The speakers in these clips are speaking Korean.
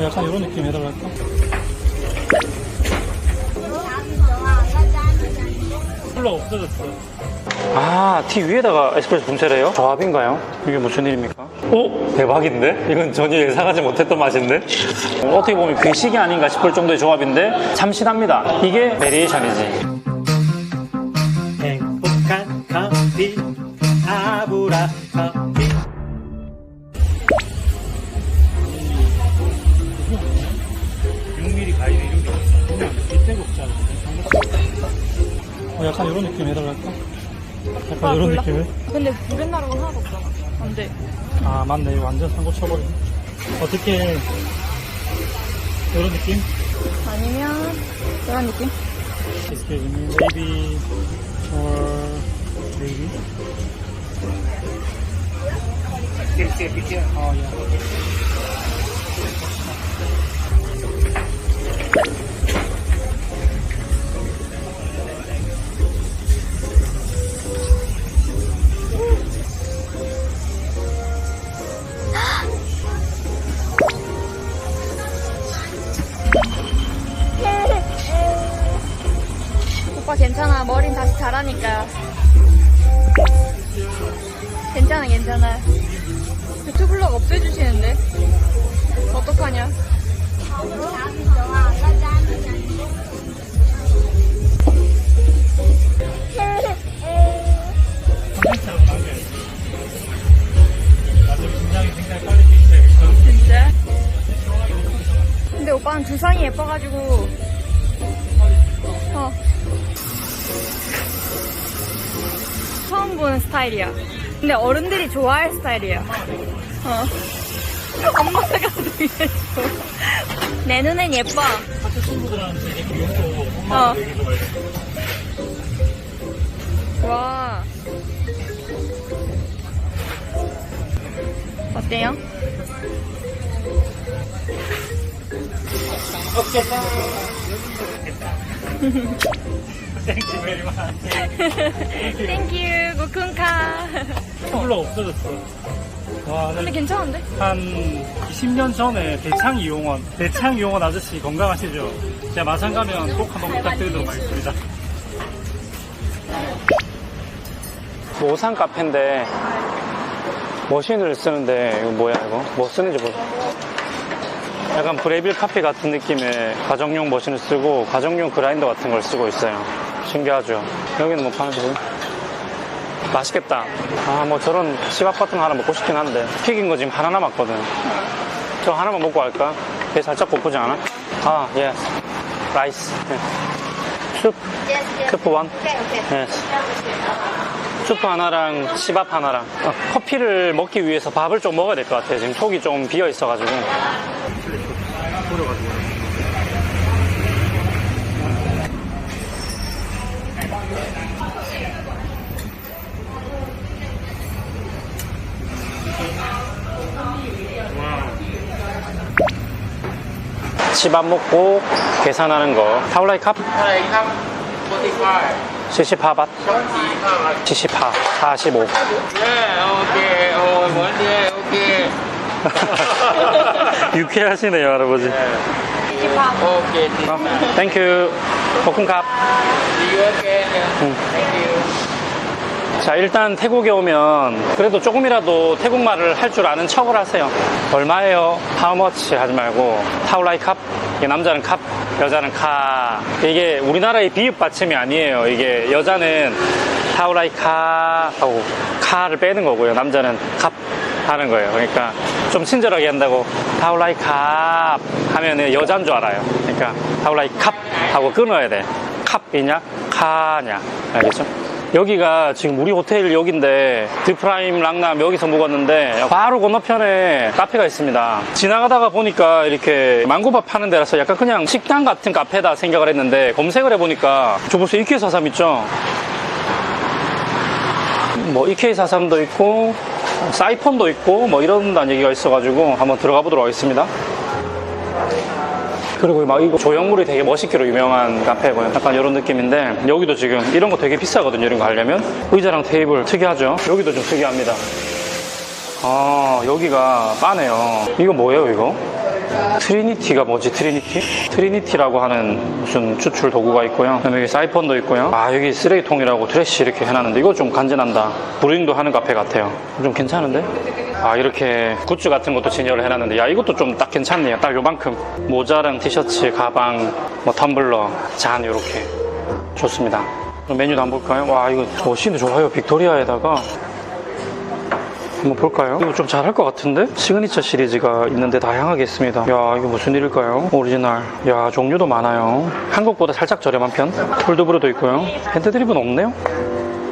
어, 약간 이런 느낌 해달랄까? 쿨러 없어졌어. 아, 티 위에다가 에스프레소 분체래요? 조합인가요? 이게 무슨 일입니까? 오! 대박인데? 이건 전혀 예상하지 못했던 맛인데? 어, 어떻게 보면 괴식이 아닌가 싶을 정도의 조합인데 참신합니다. 이게 베리에이션이지. 행복한 커피 아브라 커피 어, 약간 이런 느낌 해달랄까? 약간 이런 몰라? 느낌을? 근데 브랜나라고 하나도 없잖아. 안 돼. 아, 맞네. 이거 완전 상고 쳐버리네. 어떻게, 이런 느낌? 아니면 이런 느낌? Excuse me, maybe, or, maybe? 어, 예. 오빠 괜찮아. 머린 다시 자라니까. 괜찮아, 괜찮아. 유튜블럭 없애주시는데? 어떡하냐? 진짜? 근데 오빠는 두상이 예뻐가지고 어 처음 보는 스타일이야. 근데 어른들이 좋아할 스타일이야. 어. 엄마가 되게 내 눈엔 예뻐. 어. 와. 어때요? Thank you very much. 땡큐 고쿤카 쿨러 없어졌어. 와, 근데 나 괜찮은데? 한 20년 전에 대창 이용원, 대창 이용원 아저씨 건강하시죠? 제가 마산 가면 꼭 한번 부탁드리도록 하겠습니다. 모산 카페인데 머신을 쓰는데 이거 뭐야 이거? 뭐 쓰는지 모르 약간 브레빌 카페 같은 느낌의 가정용 머신을 쓰고 가정용 그라인더 같은 걸 쓰고 있어요. 신기하죠? 여기는 뭐 파는지 맛있겠다. 아, 뭐 저런 시밥 같은 거 하나 먹고 싶긴 한데. 튀긴 거 지금 하나 남았거든. 저 하나만 먹고 갈까? 배 살짝 고프지 않아? 아, 예. 라이스. 예. 슈프. 슈프 원. 예. 슈프 하나랑 시밥 하나랑. 어, 커피를 먹기 위해서 밥을 좀 먹어야 될 것 같아요. 지금 속이 좀 비어 있어가지고. 집밥 먹고 계산하는 거. 타올라이 컵? 타올라이 컵 45. 75밭? 75밭. 45. 예, 오케이. 오, 뭔데, 오케이. 유쾌하시네요, 할아버지. 네. 오케이. 땡큐. 볶음밥. 이거 오케이. 땡큐. 자, 일단 태국에 오면 그래도 조금이라도 태국말을 할 줄 아는 척을 하세요. 얼마예요? How much 하지 말고 타올라이 캅. 이게 남자는 캅, 여자는 카. 이게 우리나라의 비읍 받침이 아니에요. 이게 여자는 타올라이 카 하고 카를 빼는 거고요. 남자는 캅 하는 거예요. 그러니까 좀 친절하게 한다고 타올라이 캅 하면은 여자인 줄 알아요. 그러니까 타올라이 캅 하고 끊어야 돼. 캅이냐 카냐 알겠죠? 여기가 지금 우리 호텔 여기인데 드프라임 랑남 여기서 묵었는데 바로 건너편에 카페가 있습니다. 지나가다가 보니까 이렇게 망고밥 파는 데라서 약간 그냥 식당 같은 카페다 생각을 했는데 검색을 해보니까 저 벌써 이케사삼 있죠? 뭐 이케사삼도 있고 사이폰도 있고 뭐 이런다는 얘기가 있어가지고 한번 들어가 보도록 하겠습니다. 그리고 막 이거 조형물이 되게 멋있기로 유명한 카페고요. 약간 이런 느낌인데 여기도 지금 이런 거 되게 비싸거든요. 이런 거 하려면 의자랑 테이블 특이하죠. 여기도 좀 특이합니다. 아 여기가 바네요. 이거 뭐예요 이거? 트리니티가 뭐지 트리니티? 트리니티라고 하는 무슨 추출 도구가 있고요 그다음에 여기 사이펀도 있고요 아 여기 쓰레기통이라고 드레시 이렇게 해놨는데 이거 좀 간지난다 브루잉도 하는 카페 같아요 좀 괜찮은데? 아 이렇게 굿즈 같은 것도 진열을 해놨는데 야 이것도 좀 딱 괜찮네요 딱 요만큼 모자랑 티셔츠 가방 뭐 텀블러 잔 이렇게 좋습니다 메뉴도 한번 볼까요? 와 이거 멋있는데 좋아요 빅토리아에다가 한번 볼까요? 이거 좀 잘할 것 같은데? 시그니처 시리즈가 있는데 다양하게 있습니다. 야, 이거 무슨 일일까요? 오리지널. 야, 종류도 많아요. 한국보다 살짝 저렴한 편. 폴드브루도 있고요. 핸드드립은 없네요?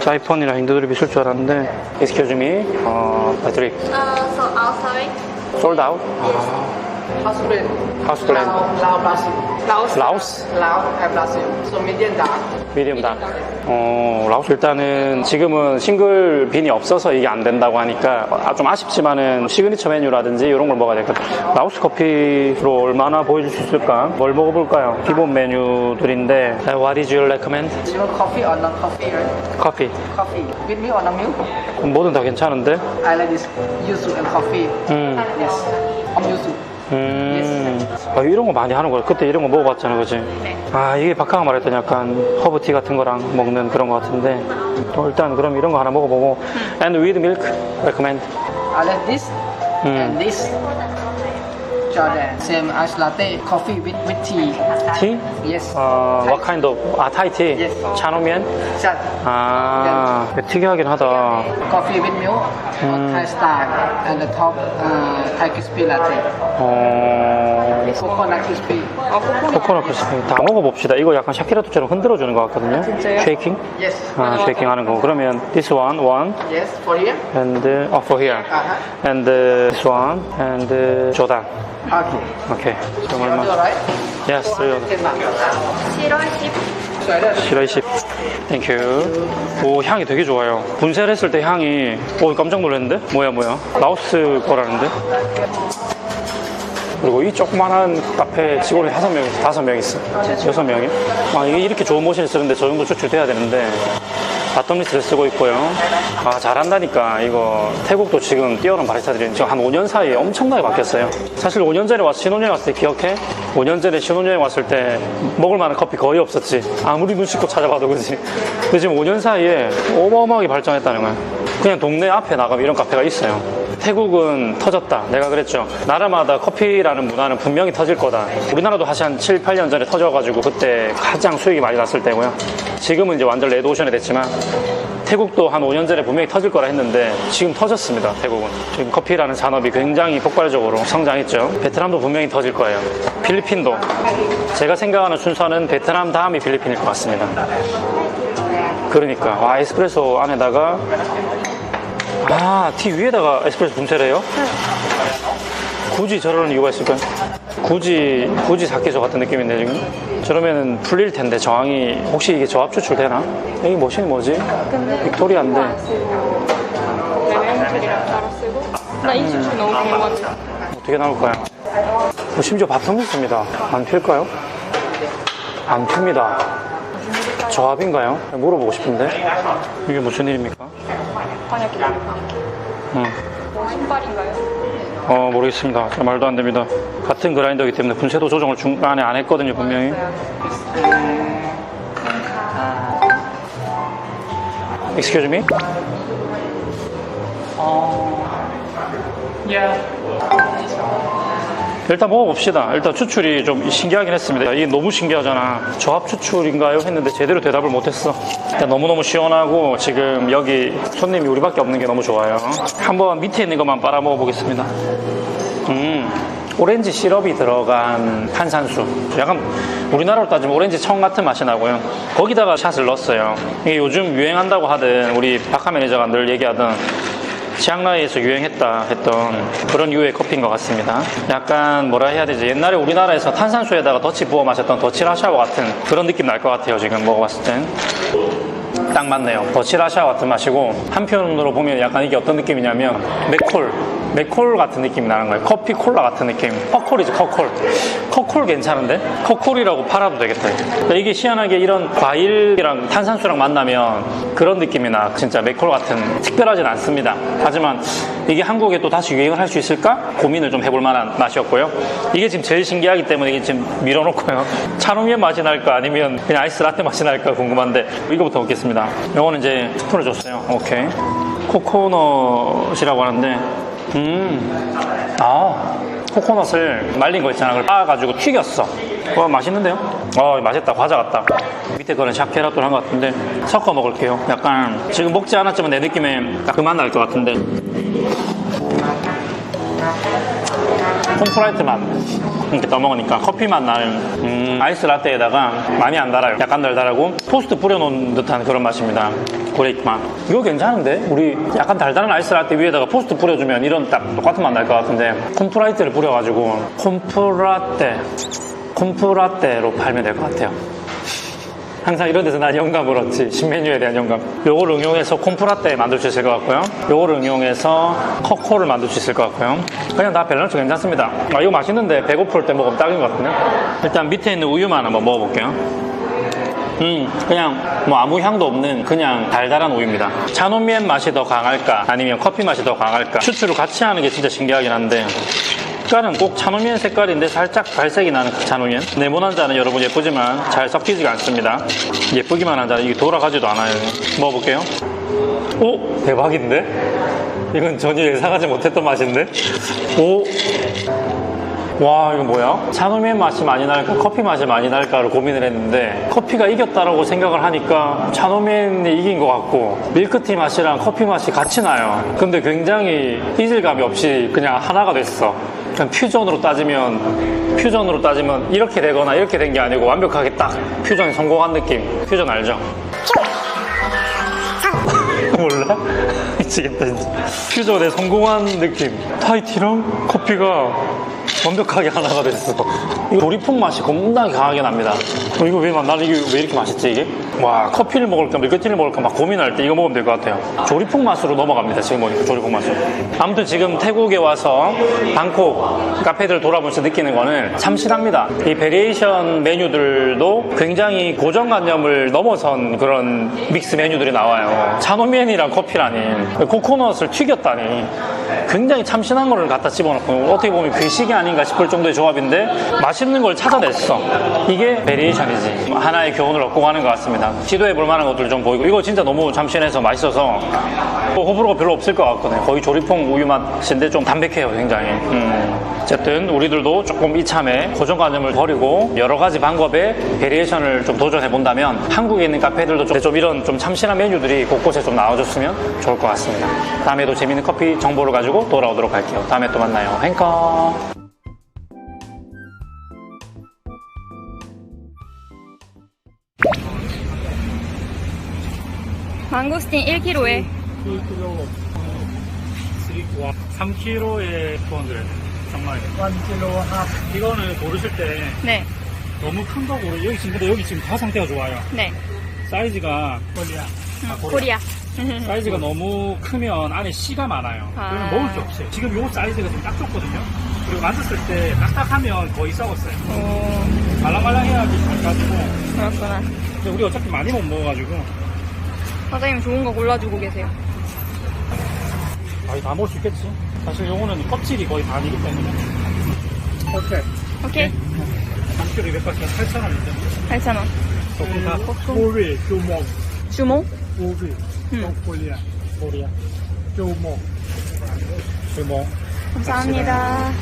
사이펀이나 핸드드립 있을 줄 알았는데. Excuse me. 어, 배터리. Uh, so outside. Sold out? House blend. 하우스 블렌드. Lao, Lao Brazil. Laos. 라오스? Lao and Brazil. So medium dark. 미디엄 다. 어, 라오스 일단은 지금은 싱글 빈이 없어서 이게 안 된다고 하니까 아, 좀 아쉽지만은 시그니처 메뉴라든지 이런 걸 먹어야 되거든. 라오스 커피로 얼마나 보여줄 수 있을까? 뭘 먹어볼까요? 기본 메뉴들인데 uh, What is your recommend? You want coffee or non coffee, right? 커피. Coffee. With milk or non milk? 뭐든 다 괜찮은데? I like this. Yuzu and coffee. 음, Yes. I'm yuzu. 음. 아, 이런 거 많이 하는 거야. 그때 이런 거 먹어봤잖아, 그지? 아, 이게 박하가 말했던 약간 허브티 같은 거랑 먹는 그런 거 같은데. 또 일단 그럼 이런 거 하나 먹어보고. And with milk, recommend. I like this Mm. and this. Jordan. Same ice latte. Coffee with, with tea. Tea? Yes. 어, what kind of, 아, 타이티? Yes. 차노면? Chat. 아, 특이하긴 하다. Coffee with milk. Or Thai style. And the top uh, Thai crispy latte. 어, Coconut crispy. 코코넛 크리스피. 다 먹어봅시다. 이거 약간 샤키라토처럼 흔들어주는 것 같거든요. 진짜요? 쉐이킹? Yes. 아, 쉐이킹 하는 거. 그러면 this one, one, Yes. For here. and, uh, oh, for here. Uh-huh. And uh, this one, and uh, 조단. Okay. 오케이. 그럼 You 얼마? alright? Yes, 300. 10 baht. 7월 10. So I don't 실화 20. 땡큐. 오, 향이 되게 좋아요. 분쇄를 했을 때 향이, 오, 깜짝 놀랐는데? 뭐야, 뭐야. 라오스 거라는데? 그리고 이 조그만한 카페 직원이 다섯 명 있어. 다섯 명 있어. 여섯 명이. 아, 이게 이렇게 좋은 모션을 쓰는데 저 정도 추출돼야 되는데. 바텀리스를 쓰고 있고요. 아, 잘한다니까. 이거, 태국도 지금 뛰어난 바리스타들이 지금 한 5년 사이에 엄청나게 바뀌었어요. 사실 5년 전에 와서 신혼여행 왔을 때 기억해? 5년 전에 신혼여행 왔을 때 먹을 만한 커피 거의 없었지. 아무리 눈 씻고 찾아봐도 그지. 근데 지금 5년 사이에 어마어마하게 발전했다는 거야. 그냥 동네 앞에 나가면 이런 카페가 있어요. 태국은 터졌다. 내가 그랬죠. 나라마다 커피라는 문화는 분명히 터질 거다. 우리나라도 사실 한 7, 8년 전에 터져가지고 그때 가장 수익이 많이 났을 때고요. 지금은 이제 완전 레드오션이 됐지만 태국도 한 5년 전에 분명히 터질 거라 했는데 지금 터졌습니다. 태국은. 지금 커피라는 산업이 굉장히 폭발적으로 성장했죠. 베트남도 분명히 터질 거예요. 필리핀도. 제가 생각하는 순서는 베트남 다음이 필리핀일 것 같습니다. 그러니까 와 에스프레소 안에다가 아, 티 위에다가 에스프레소 분쇄를 해요? 굳이 저러는 이유가 있을까요? 굳이, 굳이 사케소 같은 느낌인데, 지금? 저러면은 풀릴 텐데, 저항이, 혹시 이게 저압 추출되나? 여기 머신이 뭐지? 빅토리아인데. 나이 수준 너무 궁금한데. 어떻게 나올까요? 어, 심지어 밥통도 있습니다. 안 필까요? 안 핍니다. 저압인가요? 물어보고 싶은데. 이게 무슨 일입니까? 방역 기다려. 음. 뭐 신발인가요? 어, 모르겠습니다. 저 말도 안 됩니다. 같은 그라인더이기 때문에 분쇄도 조정을 중간에 안 했거든요, 분명히. Excuse me? 일단 먹어봅시다. 일단 추출이 좀 신기하긴 했습니다. 이게 너무 신기하잖아. 저압 추출인가요? 했는데 제대로 대답을 못했어. 일단 너무너무 시원하고 지금 여기 손님이 우리밖에 없는 게 너무 좋아요. 한번 밑에 있는 것만 빨아 먹어보겠습니다. 음, 오렌지 시럽이 들어간 탄산수. 약간 우리나라로 따지면 오렌지 청 같은 맛이 나고요. 거기다가 샷을 넣었어요. 이게 요즘 유행한다고 하던 우리 박하 매니저가 늘 얘기하던 치앙라이에서 유행했다 했던 그런 유의 커피인 것 같습니다. 약간 뭐라 해야 되지? 옛날에 우리나라에서 탄산수에다가 더치 부어 마셨던 더치라샤워 같은 그런 느낌 날 것 같아요. 지금 먹어봤을 땐. 딱 맞네요. 더치라샤 같은 맛이고 한편으로 보면 약간 이게 어떤 느낌이냐면 맥콜 맥콜 같은 느낌이 나는 거예요. 커피 콜라 같은 느낌. 퍼콜이지, 커콜. 커콜 괜찮은데? 커콜이라고 팔아도 되겠다. 그러니까 이게 희한하게 이런 과일이랑 탄산수랑 만나면 그런 느낌이 나 진짜 맥콜 같은 특별하진 않습니다. 하지만 이게 한국에 또 다시 유행을 할 수 있을까? 고민을 좀 해볼 만한 맛이었고요. 이게 지금 제일 신기하기 때문에 이게 지금 밀어놓고요. 차롱의 맛이 날까 아니면 그냥 아이스 라떼 맛이 날까 궁금한데 이거부터 먹겠습니다. 이거는 이제 스푼을 줬어요. 오케이. 코코넛이라고 하는데 음, 아, 코코넛을 말린 거 있잖아. 그걸 빻아가지고 튀겼어. 와, 맛있는데요? 어, 맛있다. 과자 같다. 밑에 거는 샤케라또 한것 같은데 섞어 먹을게요. 약간 지금 먹지 않았지만 내 느낌에 딱그맛날것 같은데. 콤프라이트 맛 이렇게 떠먹으니까 커피 맛 나는 음, 아이스 라떼에다가 많이 안 달아요. 약간 달달하고 토스트 뿌려놓은 듯한 그런 맛입니다. 고레이크 맛 이거 괜찮은데? 우리 약간 달달한 아이스 라떼 위에다가 토스트 뿌려주면 이런 딱 똑같은 맛 날 것 같은데. 콤프라이트를 뿌려가지고 콤프라떼 콤프라떼로 팔면 될 것 같아요 항상 이런 데서 난 영감을 얻지. 신메뉴에 대한 영감. 요걸 응용해서 콤프라떼 만들 수 있을 것 같고요. 요걸 응용해서 커코를 만들 수 있을 것 같고요. 그냥 다 밸런스 괜찮습니다. 아 이거 맛있는데 배고플 때 먹으면 딱인 것 같은데? 일단 밑에 있는 우유만 한번 먹어볼게요. 음, 그냥 뭐 아무 향도 없는 그냥 달달한 우유입니다. 차노미엔 맛이 더 강할까? 아니면 커피 맛이 더 강할까? 추출을 같이 하는 게 진짜 신기하긴 한데 색깔은 꼭 차노미엔 색깔인데 살짝 발색이 나는 그 차노미엔 네모난 잔은 여러분 예쁘지만 잘 섞이지가 않습니다. 예쁘기만 한 잔은 이게 돌아가지도 않아요. 먹어볼게요. 오 대박인데? 이건 전혀 예상하지 못했던 맛인데? 오 와 이거 뭐야? 차노미엔 맛이 많이 날까 커피 맛이 많이 날까를 고민을 했는데 커피가 이겼다라고 생각을 하니까 차노미엔이 이긴 것 같고 밀크티 맛이랑 커피 맛이 같이 나요 근데 굉장히 이질감이 없이 그냥 하나가 됐어 그냥 퓨전으로 따지면 퓨전으로 따지면 이렇게 되거나 이렇게 된 게 아니고 완벽하게 딱 퓨전이 성공한 느낌. 퓨전 알죠? 몰라? 미치겠다 진짜. 퓨전에 성공한 느낌. 타이티랑 커피가 완벽하게 하나가 됐어. 이거 조리풍 맛이 겁나게 강하게 납니다. 어, 이거 왜, 맛- 나는 이게 왜 이렇게 맛있지 이게? 와 커피를 먹을까 밀크티를 먹을까 막 고민할 때 이거 먹으면 될 것 같아요. 조리풍 맛으로 넘어갑니다 지금 보니까 조리풍 맛으로. 아무튼 지금 태국에 와서 방콕 카페들 돌아보면서 느끼는 거는 참신합니다. 이 베리에이션 메뉴들도 굉장히 고정관념을 넘어선 그런 믹스 메뉴들이 나와요. 차노미엔이랑 커피라니. 코코넛을 튀겼다니 굉장히 참신한 거를 갖다 집어넣고 어떻게 보면 괴식이 아닌가 싶을 정도의 조합인데 맛있는 걸 찾아냈어. 이게 베리에이션이지. 하나의 교훈을 얻고 가는 것 같습니다. 시도해 볼 만한 것들 좀 보이고. 이거 진짜 너무 참신해서 맛있어서 뭐 호불호가 별로 없을 것 같거든요. 거의 조리퐁 우유 맛인데 좀 담백해요 굉장히. 음. 어쨌든 우리들도 조금 이참에 고정관념을 버리고 여러 가지 방법의 베리에이션을 좀 도전해 본다면 한국에 있는 카페들도 좀, 좀 이런 좀 참신한 메뉴들이 곳곳에 좀 나와줬으면 좋을 것 같습니다 다음에도 재밌는 커피 정보를 가지고 돌아오도록 할게요 다음에 또 만나요 행커 망고스틴 1kg에 3kg에 200 정말 1kg 합 이거는 고르실 때 네, 너무 큰 거 고르 여기 지금 근데 여기 지금 다 상태가 좋아요 네. 사이즈가 코리아 아, 코리아. 사이즈가 너무 크면 안에 씨가 많아요. 아. 그러면 먹을 게 없어요. 지금 요 사이즈가 좀딱 좋거든요. 그리고 만졌을 때 딱딱하면 거의 썩었어요. 오, 말랑말랑해야지 잘 가지고. 그렇구나. 근데 우리 어차피 많이 못 먹어가지고 사장님 좋은 거 골라주고 계세요. 거의 다 먹을 수 있겠지. 사실 요거는 껍질이 거의 반이기 때문에. 오케이. 오케이. 3kg 200까지 8,000원인데. 8,000원. 조금 다 Uri, Chumo, 주모? Uri, 음. Korea, 코리아. Chumo. 주모. 감사합니다.